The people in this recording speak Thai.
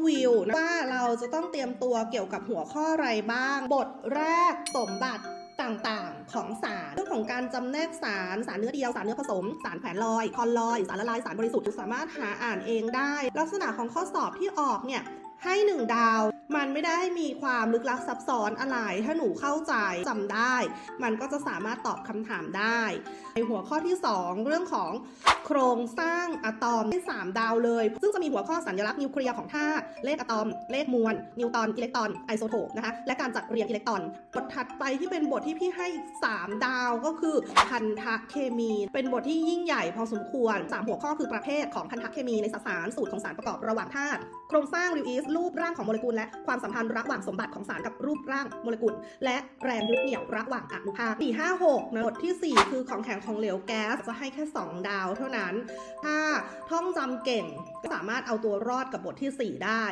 overview ว่าเราจะต้องเตรียมตัวเกี่ยวกับหัวข้ออะไรบ้าง บทแรกสมบัติต่างๆ ของสารเรื่องของการจำแนกสาร สารเนื้อเดียว สารเนื้อผสม สารแผนลอย คอนลอย สารละลาย สารบริสุทธิ์สามารถหาอ่านเองได้ ลักษณะของข้อสอบที่ออกเนี่ย ให้หนึ่งดาว มันไม่ได้มีความลึกลับซับซ้อนอะไร ถ้าหนูเข้าใจจำได้ มันก็จะสามารถตอบคำถามได้ ในหัวข้อที่ 2 เรื่องของโครงสร้างอะตอมที่3ดาวเลย ซึ่งจะมีหัวข้อสัญลักษณ์นิวเคลียร์ของธาตุเลขอะตอม เลขมวล นิวตอน อิเล็กตรอน ไอโซโทปนะคะ และการจัดเรียงอิเล็กตรอน บทถัดไปที่เป็นบทที่พี่ให้ 3 ดาวก็คือพันธะเคมี เป็นบทที่ยิ่งใหญ่พอสมควร 3 หัวข้อคือประเภทของพันธะเคมีในสสารสูตรของสารประกอบระหว่างธาตุ โครงสร้างริวอีสรูปร่างของโมเลกุลและความสัมพันธ์ระหว่างสมบัติของสารกับรูปร่างโมเลกุล และแรงยึดเหนี่ยวระหว่างอนุภาค4 5 6นะบทที่ 4 คือของแข็งของเหลวแก๊สจะให้แค่ 2 ดาวเท่านั้น ถ้าท่องจำเก่งก็สามารถเอาตัวรอดกับบทที่ 4 ได้